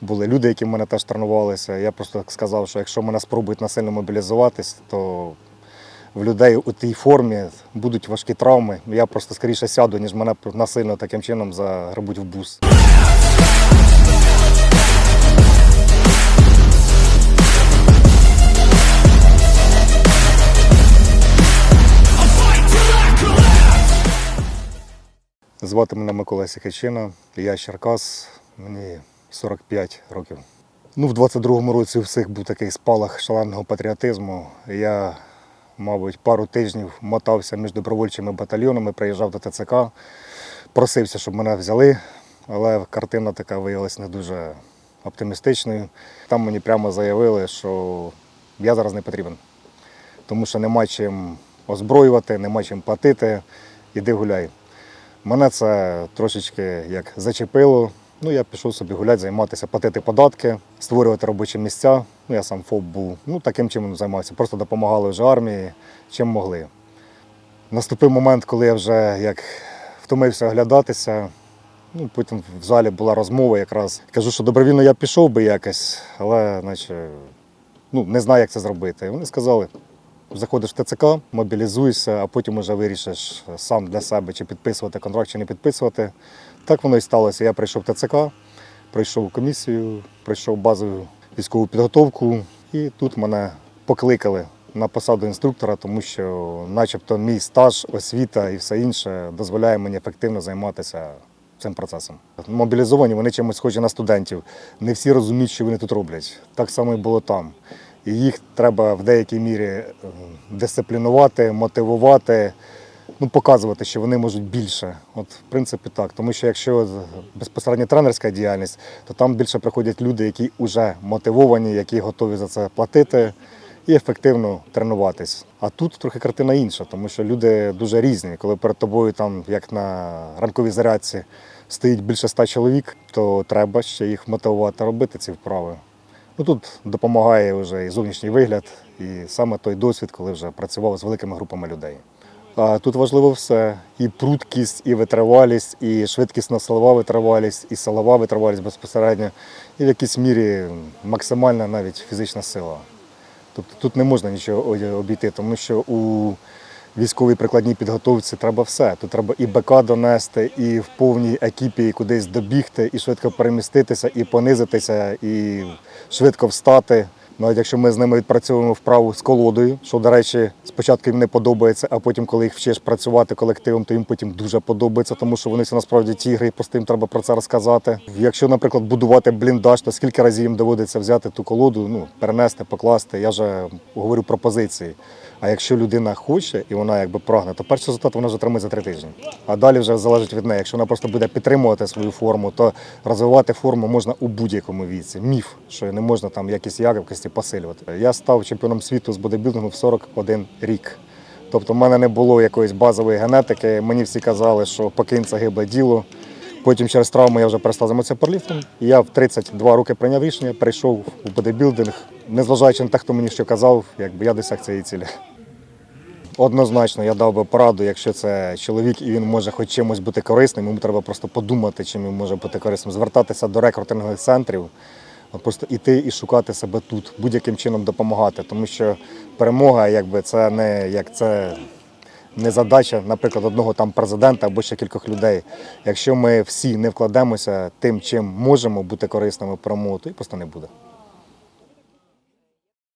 Були люди, які в мене теж тренувалися. Я просто сказав, що якщо мене спробують насильно мобілізуватись, то в людей у тій формі будуть важкі травми. Я просто скоріше сяду, ніж мене насильно таким чином загребуть в бус. Звати мене Микола Сікачина, я Черкас, мені 45 років. Ну, в 22-му році у всіх був такий спалах шаленого патріотизму. Я, мабуть, пару тижнів мотався між добровольчими батальйонами, приїжджав до ТЦК, просився, щоб мене взяли, але картина така виявилася не дуже оптимістичною. Там мені прямо заявили, що я зараз не потрібен, тому що нема чим озброювати, нема чим платити, іди гуляй. Мене це трошечки як зачепило. Ну, я пішов собі гуляти, займатися, платити податки, створювати робочі місця. Ну, я сам ФОП був. Ну, таким чином займався. Просто допомагали вже армії, чим могли. Наступив момент, коли я вже як втомився оглядатися. Ну, потім в залі була розмова якраз. Кажу, що добровільно я пішов би якось, але наче ну, не знаю, як це зробити. Вони сказали, заходиш в ТЦК, мобілізуєшся, а потім вже вирішиш сам для себе, чи підписувати контракт, чи не підписувати. Так воно і сталося. Я прийшов в ТЦК, пройшов комісію, пройшов базову військову підготовку, і тут мене покликали на посаду інструктора, тому що, начебто, мій стаж, освіта і все інше дозволяє мені ефективно займатися цим процесом. Мобілізовані вони чимось схожі на студентів. Не всі розуміють, що вони тут роблять. Так само і було там. І їх треба в деякій мірі е, дисциплінувати, мотивувати, ну, показувати, що вони можуть більше. От, в принципі, так. Тому що якщо безпосередньо тренерська діяльність, то там більше приходять люди, які вже мотивовані, які готові за це платити і ефективно тренуватись. А тут трохи картина інша, тому що люди дуже різні. Коли перед тобою, там, як на ранковій зарядці, стоїть більше ста чоловік, то треба ще їх мотивувати робити ці вправи. Ну, тут допомагає вже і зовнішній вигляд, і саме той досвід, коли вже працював з великими групами людей. А тут важливо все: і пруткість, і витривалість, і швидкісна силова витривалість, і силова витривалість безпосередньо, і в якійсь мірі максимальна навіть фізична сила. Тобто тут не можна нічого обійти, тому що у військовій прикладній підготовці треба все. Тут треба і БК донести, і в повній екіпі кудись добігти, і швидко переміститися, і понизитися, і швидко встати. Навіть якщо ми з ними відпрацьовуємо вправу з колодою, що, до речі, спочатку їм не подобається, а потім, коли їх вчиш працювати колективом, то їм потім дуже подобається, тому що вони всі насправді тігри, і просто їм треба про це розказати. Якщо, наприклад, будувати бліндаж, то скільки разів їм доводиться взяти ту колоду, ну, перенести, покласти. Я вже говорю про позиції. А якщо людина хоче і вона якби прагне, то перший результат вона вже отримає за три тижні. А далі вже залежить від неї. Якщо вона просто буде підтримувати свою форму, то розвивати форму можна у будь-якому віці. Міф, що не можна там якісь якості посилювати. Я став чемпіоном світу з бодибілдингу в 41 рік. Тобто в мене не було якоїсь базової генетики. Мені всі казали, що покинь це гибле діло. Потім через травму я вже перестав займатися парліфтом. І я в 32 роки прийняв рішення, прийшов у бодибілдинг. Незважаючи на те, хто мені що казав, якби я досяг цієї цілі. Однозначно, я дав би пораду, якщо це чоловік і він може хоч чимось бути корисним, йому треба просто подумати, чим він може бути корисним, звертатися до рекрутингових центрів, просто іти і шукати себе тут, будь-яким чином допомагати. Тому що перемога, якби це не як це не задача, наприклад, одного там президента або ще кількох людей. Якщо ми всі не вкладемося тим, чим можемо бути корисними промову, то і просто не буде.